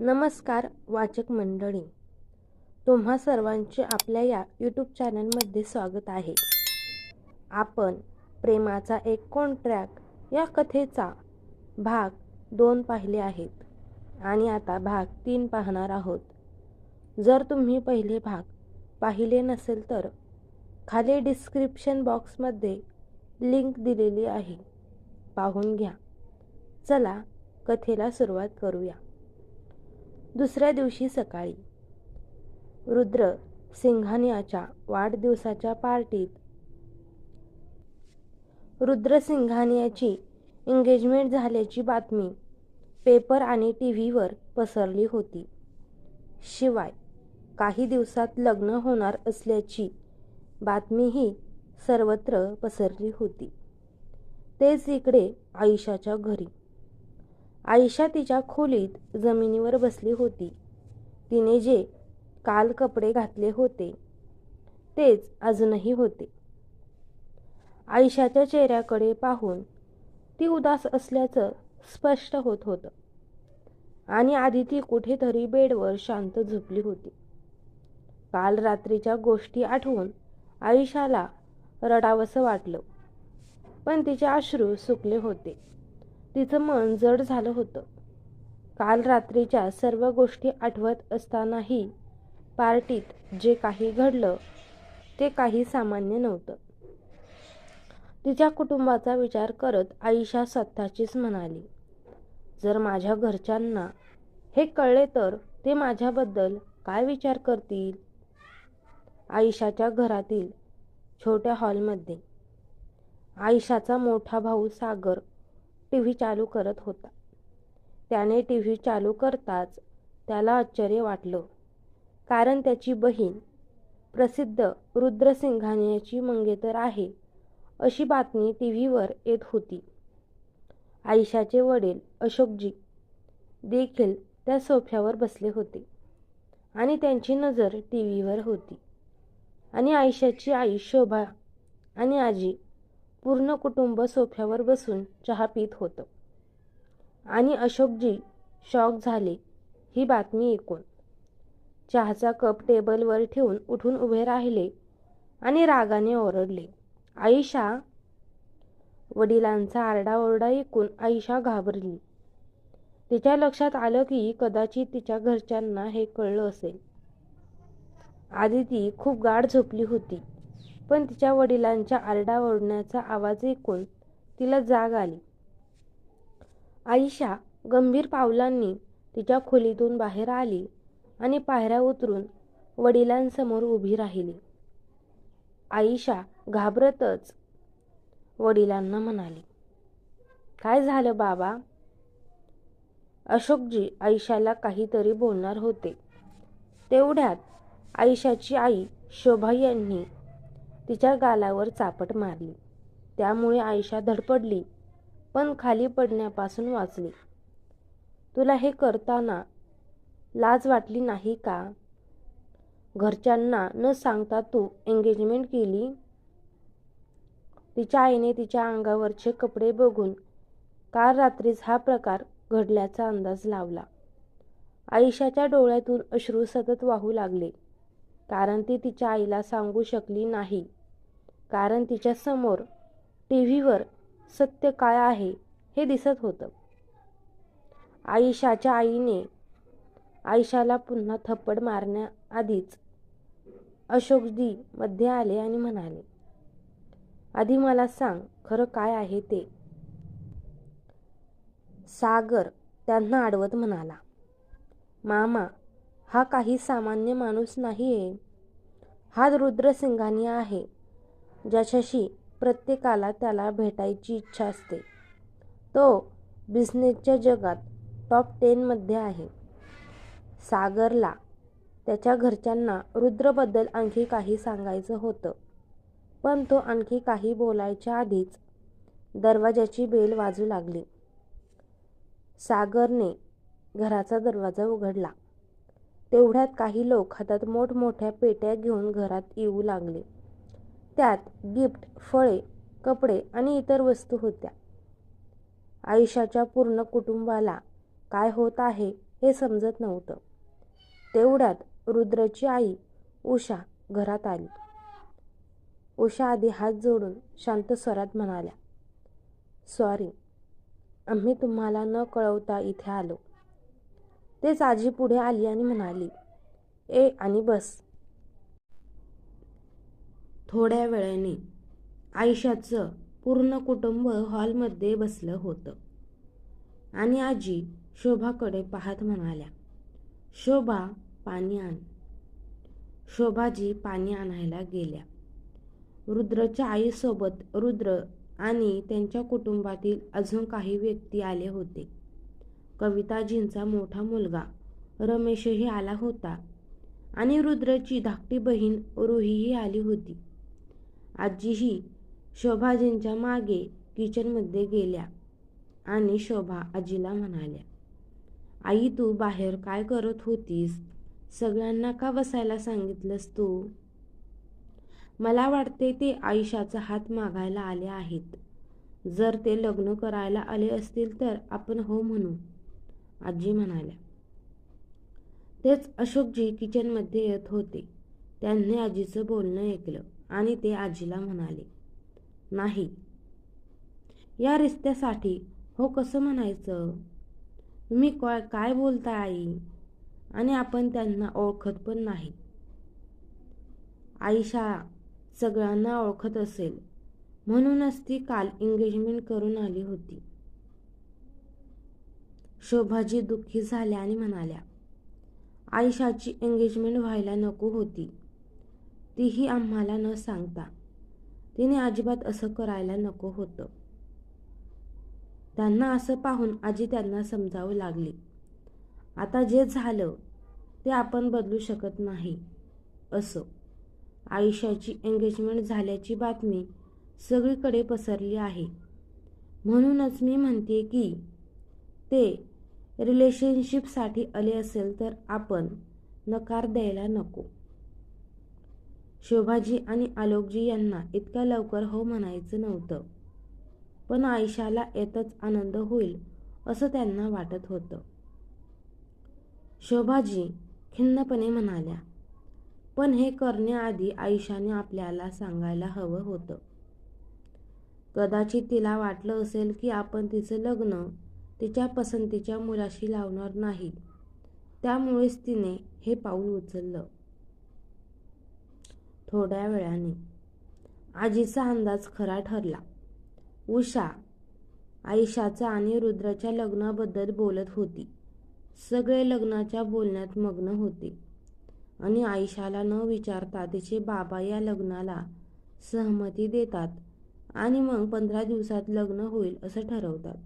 नमस्कार वाचक मंडळी. तुम्हा सर्वांचे आपल्या या यूट्यूब चॅनलमध्ये स्वागत आहे. आपण प्रेमाचा एक कोण ट्रॅक या कथेचा भाग दोन पाहिले आहेत. आणि आता भाग तीन पाहणार आहोत. जर तुम्ही पहिले भाग पाहिले नसेल तर खाली डिस्क्रिप्शन बॉक्समध्ये लिंक दिलेली आहे. पाहून घ्या. चला कथेला सुरुवात करूया. दुसऱ्या दिवशी सकाळी. रुद्र सिंघानियाच्या वाढदिवसाच्या पार्टीत. रुद्र सिंघानियाची एंगेजमेंट झाल्याची बातमी पेपर आणि टी व्हीवर पसरली होती. शिवाय काही दिवसात लग्न होणार असल्याची बातमीही सर्वत्र पसरली होती. तेच इकडे आयुष्याच्या घरी. आयशा तिच्या खोलीत जमिनीवर बसली होती. तिने जे काल कपडे घातले होते तेच अजूनही होते. आयशाच्या चेहऱ्याकडे पाहून ती उदास असल्याचं स्पष्ट होत होतं. आणि आधी ती कुठेतरी बेडवर शांत झोपली होती. काल रात्रीच्या गोष्टी आठवून आयुषाला रडावंसं वाटलं पण तिचे अश्रू सुकले होते. तिचं मन जड झालं होतं. काल रात्रीच्या सर्व गोष्टी आठवत असतानाही पार्टीत जे काही घडलं ते काही सामान्य नव्हतं. तिच्या कुटुंबाचा विचार करत आईशा स्वतःचीच म्हणाली जर माझ्या घरच्यांना हे कळले तर ते माझ्याबद्दल काय विचार करतील? आईशाच्या घरातील छोट्या हॉलमध्ये. आईशाचा मोठा भाऊ सागर टी व्ही चालू करत होता. त्याने टी व्ही चालू करताच त्याला आश्चर्य वाटलं. कारण त्याची बहीण प्रसिद्ध रुद्रसिंघानियाची मंगेतर आहे अशी बातमी टी व्हीवर येत होती. आयशाचे वडील अशोकजी देखील त्या सोफ्यावर बसले होते आणि त्यांची नजर टी व्हीवर होती. आणि आयशाची आई शोभा आणि आजी पूर्ण कुटुंब सोफ्यावर बसून चहा पीत होतं. आणि अशोकजी शॉक झाले ही बातमी ऐकून. चहाचा कप टेबलवर ठेवून उठून उभे राहिले आणि रागाने ओरडले. आईशा वडिलांचा आरडाओरडा ऐकून आईशा घाबरली. तिच्या लक्षात आलं की कदाचित तिच्या घरच्यांना हे कळलं असेल. आधी ती खूप गाढ झोपली होती. पण तिच्या वडिलांच्या आरडाओरण्याचा आवाज ऐकून तिला जाग आली. आईशा गंभीर पावलांनी तिच्या खोलीतून बाहेर आली आणि पायऱ्या उतरून वडिलांसमोर उभी राहिली. आईशा घाबरतच वडिलांना म्हणाली काय झालं बाबा? अशोकजी आईशाला काहीतरी बोलणार होते. तेवढ्यात आईशाची आई शोभा यांनी तिच्या गालावर चापट मारली. त्यामुळे आयशा धडपडली पण खाली पडण्यापासून वाचली. तुला हे करताना लाज वाटली नाही का? घरच्यांना न सांगता तू एंगेजमेंट केली तिच्या आईने तिच्या अंगावरचे कपडे बघून काल रात्रीच हा प्रकार घडल्याचा अंदाज लावला. आयशाच्या डोळ्यातून अश्रू सतत वाहू लागले कारण ती तिच्या आईला सांगू शकली नाही. कारण तिच्यासमोर टी व्हीवर सत्य काय आहे हे दिसत होतं. आईशाच्या आईने आयशाला पुन्हा थप्पड मारण्याआधीच अशोकजी मध्ये आले आणि म्हणाले आधी मला सांग खरं काय आहे ते. सागर त्यांना आडवत म्हणाला मामा हा काही सामान्य माणूस नाही आहे हा रुद्रसिंघानी आहे. ज्याच्याशी प्रत्येकाला त्याला भेटायची इच्छा असते. तो बिझनेसच्या जगात टॉप टेनमध्ये आहे. सागरला त्याच्या घरच्यांना रुद्रबद्दल आणखी काही सांगायचं होतं. पण तो आणखी काही बोलायच्या आधीच दरवाजाची बेल वाजू लागली. सागरने घराचा दरवाजा उघडला. तेवढ्यात काही लोक हातात मोठमोठ्या पेट्या घेऊन घरात येऊ लागले. त्यात गिफ्ट फळे कपडे आणि इतर वस्तू होत्या. आयुष्याच्या पूर्ण कुटुंबाला काय होत आहे हे समजत नव्हतं. तेवढ्यात रुद्रची आई उषा घरात आली. उषा आधी हात जोडून शांत स्वरात म्हणाल्या सॉरी आम्ही तुम्हाला न कळवता इथे आलो. तेच आजी पुढे आली आणि म्हणाली ए आणि बस. थोड्या वेळाने आयशाचं पूर्ण कुटुंब हॉलमध्ये बसलं होतं. आणि आजी शोभाकडे पाहत म्हणाल्या शोभा पाणी आण. शोभाजी पाणी आणायला गेल्या. रुद्रच्या आईसोबत रुद्र आणि त्यांच्या कुटुंबातील अजून काही व्यक्ती आले होते. कविताजींचा मोठा मुलगा रमेशही आला होता आणि रुद्रची धाकटी बहीण रुहीही आली होती. आजीही शोभाजींच्या मागे किचनमध्ये गेल्या आणि शोभा आजीला म्हणाल्या आई तू बाहेर काय करत होतीस? सगळ्यांना का बसायला सांगितलंस तू? मला वाटते ते आयुष्याचा हात मागायला आले आहेत. जर ते लग्न करायला आले असतील तर आपण हो म्हणू आजी म्हणाल्या. तेच अशोकजी किचनमध्ये येत होते. त्यांनी आजीचं बोलणं ऐकलं. आणि ते आजीला म्हणाले नाही. या रिश्त्यासाठी हो कसं म्हणायचं? तुम्ही काय काय बोलता आई? आणि आपण त्यांना ओळखत पण नाही. आईशा सगळ्यांना ओळखत असेल. म्हणूनच ती काल एंगेजमेंट करून आली होती. शोभाजी दुःखी झाल्या आणि म्हणाल्या आयशाची एंगेजमेंट व्हायला नको होती. तीही आम्हाला न सांगता. तिने अजिबात असं करायला नको होतं. त्यांना असं पाहून आजी त्यांना समजावू लागली. आता जे झालं ते आपण बदलू शकत नाही असं. आयुष्याची एंगेजमेंट झाल्याची बातमी सगळीकडे पसरली आहे. म्हणूनच मी म्हणते की ते रिलेशनशिपसाठी आले असेल तर आपण नकार द्यायला नको. शोभाजी आणि आलोकजी यांना इतक्या लवकर हो म्हणायचं नव्हतं. पण आयशाला येतच आनंद होईल असं त्यांना वाटत होतं. शोभाजी खिन्नपणे म्हणाल्या पण हे करण्याआधी आयुष्याने आपल्याला सांगायला हवं होतं. कदाचित तिला वाटलं असेल की आपण तिचं लग्न तिच्या पसंतीच्या मुलाशी लावणार नाही. त्यामुळेच तिने हे पाऊल उचललं. थोड्या वेळाने. आजीचा अंदाज खरा ठरला. उषा आईशाचा आणि रुद्राच्या लग्नाबद्दल बोलत होती. सगळे लग्नाच्या बोलण्यात मग्न होते. आणि आयशाला न विचारता तिचे बाबा या लग्नाला सहमती देतात आणि मग पंधरा दिवसात लग्न होईल असं ठरवतात.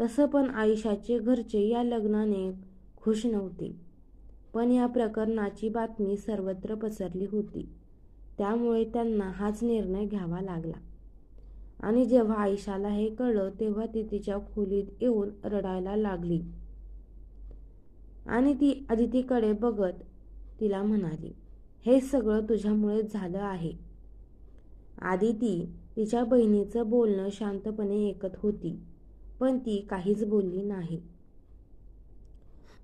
तसं पण आयशाचे घरचे या लग्नाने खुश नव्हते. पण या प्रकरणाची बातमी सर्वत्र पसरली होती. त्यामुळे त्यांना हाच निर्णय घ्यावा लागला. आणि जेव्हा आयशाला हे कळलं तेव्हा ती तिच्या खोलीत येऊन रडायला लागली. आणि ती अदितीकडे बघत तिला म्हणाली हे सगळं तुझ्यामुळे झालं आहे. आदिती तिच्या बहिणीचं बोलणं शांतपणे ऐकत होती पण ती काहीच बोलली नाही.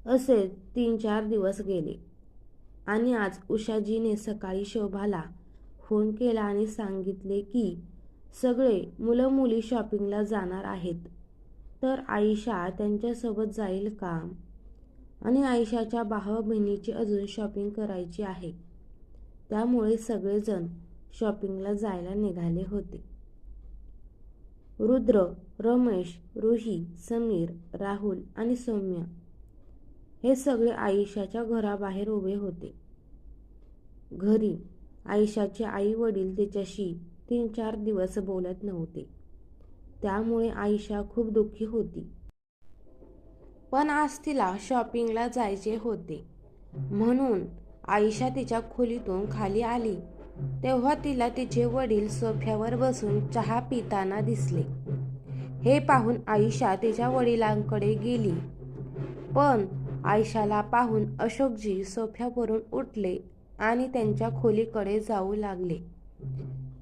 असे तीन चार दिवस गेले. आणि आज उषाजीने सकाळी शोभाला फोन केला आणि सांगितले की सगळे मुलं मुली शॉपिंगला जाणार आहेत. तर आयशा त्यांच्यासोबत जाईल का? आणि आयशाच्या भावा बहिणीची अजून शॉपिंग करायची आहे. त्यामुळे सगळेजण शॉपिंगला जायला निघाले होते. रुद्र रमेश रुही समीर राहुल आणि सौम्य हे सगळे आयुष्याच्या घराबाहेर उभे होते. घरी आयुष्याचे आई वडील तिच्याशी तीन चार दिवस बोलत नव्हते. त्यामुळे आयुषा खूप दुःखी होती. पण आज तिला शॉपिंगला जायचे होते. म्हणून आयुष्या तिच्या खोलीतून खाली आली. तेव्हा तिला तिचे वडील सोफ्यावर बसून चहा पिताना दिसले. हे पाहून आयुषा तिच्या वडिलांकडे गेली. पण आयशाला पाहून अशोकजी सोफ्यावरून उठले आणि त्यांच्या खोलीकडे जाऊ लागले.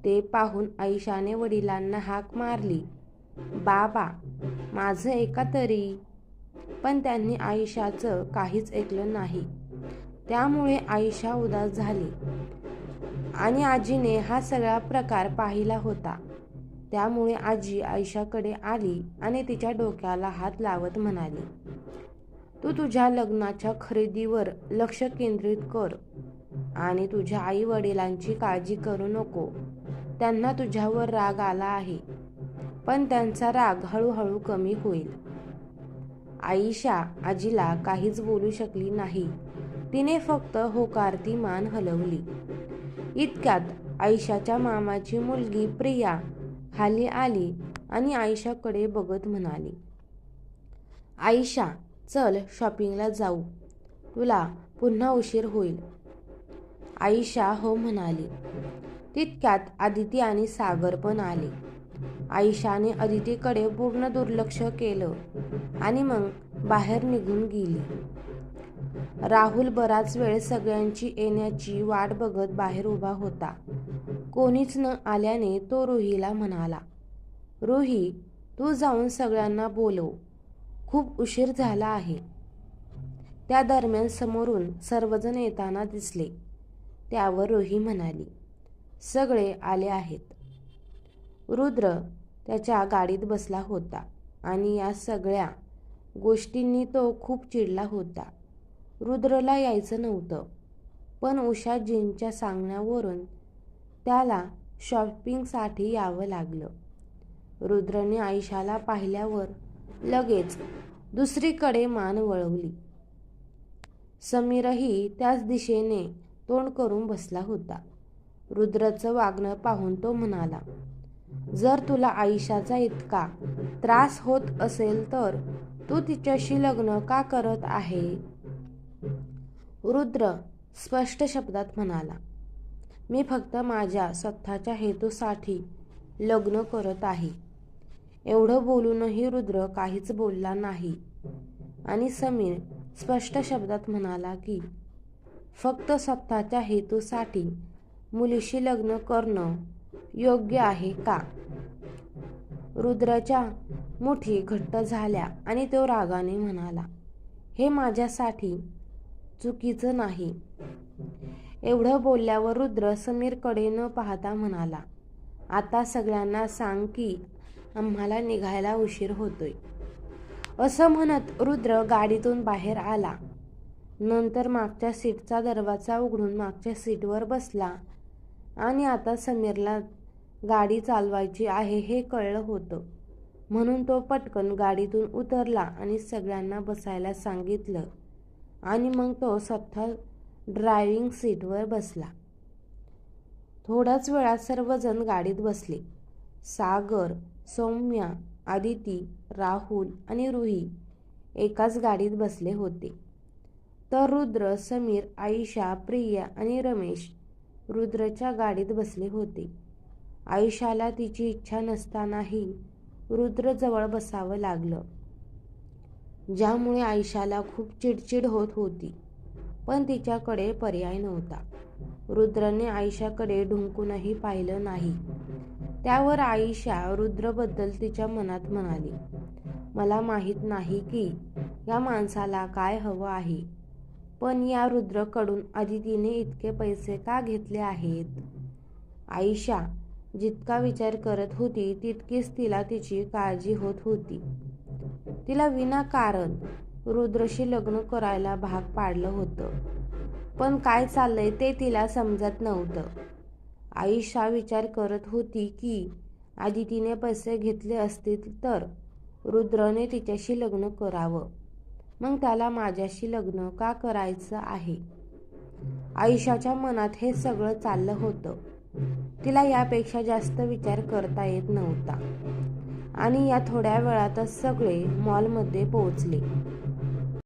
ते पाहून आयशाने वडिलांना हाक मारली बाबा माझं एका तरी. पण त्यांनी आयशाचं काहीच ऐकलं नाही. त्यामुळे आईशा उदास झाली आणि आजीने हा सगळा प्रकार पाहिला होता. त्यामुळे आजी आईशाकडे आली आणि तिच्या डोक्याला हात लावत म्हणाली तू तुझ्या लग्नाच्या खरेदीवर लक्ष केंद्रित कर आणि तुझ्या आई वडिलांची काळजी करू नको. त्यांना तुझ्यावर राग आला आहे पण त्यांचा राग हळूहळू कमी होईल. आईशा आजीला काहीच बोलू शकली नाही. तिने फक्त होकारती मान हलवली. इतक्यात आयशाच्या मामाची मुलगी प्रिया खाली आली आणि आयशाकडे बघत म्हणाली आयशा चल शॉपिंगला जाऊ. तुला पुन्हा उशीर होईल. आईशा हो म्हणाली. तितक्यात आदिती आणि सागर पण आले. आईशाने अदितीकडे पूर्ण दुर्लक्ष केलं आणि मग बाहेर निघून गेली. राहुल बराच वेळ सगळ्यांची येण्याची वाट बघत बाहेर उभा होता. कोणीच न आल्याने तो रुहीला म्हणाला रुही तू जाऊन सगळ्यांना बोलव. खूप उशीर झाला आहे. त्या दरम्यान समोरून सर्वजण येताना दिसले. त्यावर रोही म्हणाली सगळे आले आहेत. रुद्र त्याच्या गाडीत बसला होता आणि या सगळ्या गोष्टींनी तो खूप चिडला होता. रुद्रला यायचं नव्हतं पण उषाजींच्या सांगण्यावरून त्याला शॉपिंगसाठी यावं लागलं. रुद्रने आयशाला पाहिल्यावर लगेच दुसरीकडे मान वळवली. समीरही त्याच दिशेने तोंड करून बसला होता. रुद्रचं वागणं पाहून तो म्हणाला जर तुला आयुष्याचा इतका त्रास होत असेल तर तू तिच्याशी लग्न का करत आहे? रुद्र स्पष्ट शब्दात म्हणाला मी फक्त माझ्या स्वतःच्या हेतूसाठी लग्न करत आहे. एवढं बोलूनही रुद्र काहीच बोलला नाही. आणि समीर स्पष्ट शब्दात म्हणाला की फक्त स्वतःच्या हेतूसाठी मुलीशी लग्न करणं योग्य आहे का? रुद्राच्या मुठी घट्ट झाल्या आणि तो रागाने म्हणाला हे माझ्यासाठी चुकीचं नाही. एवढं बोलल्यावर रुद्र समीरकडे न पाहता म्हणाला आता सगळ्यांना सांग की आम्हाला निघायला उशीर होतोय. असं म्हणत रुद्र गाडीतून बाहेर आला. नंतर मागच्या सीटचा दरवाजा उघडून मागच्या सीटवर बसला. आणि आता समीरला गाडी चालवायची आहे हे कळलं होतं. म्हणून तो पटकन गाडीतून उतरला आणि सगळ्यांना बसायला सांगितलं. आणि मग तो स्वतः ड्रायव्हिंग सीटवर बसला. थोड्याच वेळात सर्वजण गाडीत बसले. सागर सौम्या आदिती राहुल आणि रुही एकाच गाडीत बसले होते. तर रुद्र समीर आयुषा प्रिया आणि रमेश रुद्रच्या गाडीत बसले होते. आयुषाला तिची इच्छा नसतानाही रुद्रजवळ बसावं लागलं ज्यामुळे आयुषाला खूप चिडचिड होत होती. पण तिच्याकडे पर्याय नव्हता. रुद्रने आयुषाकडे ढुंकूनही पाहिलं नाही. त्यावर आईशा रुद्रबद्दल तिच्या मनात म्हणाली मला माहीत नाही की या माणसाला काय हवं आहे पण या रुद्रकडून आदितीने इतके पैसे का घेतले आहेत आईशा जितका विचार करत होती तितकीच तिला तिची काळजी होत होती. तिला विनाकारण रुद्रशी लग्न करायला भाग पाडलं होतं पण काय चाललंय ते तिला समजत नव्हतं. आईशा विचार करत होती की आदितीने पैसे घेतले असतील तर रुद्रने तिच्याशी लग्न करावं. मग त्याला माझ्याशी लग्न का करायचं आहे? आयुष्याच्या मनात हे सगळं चाललं होतं. तिला यापेक्षा जास्त विचार करता येत नव्हता. आणि या थोड्या वेळातच सगळे मॉलमध्ये पोहोचले.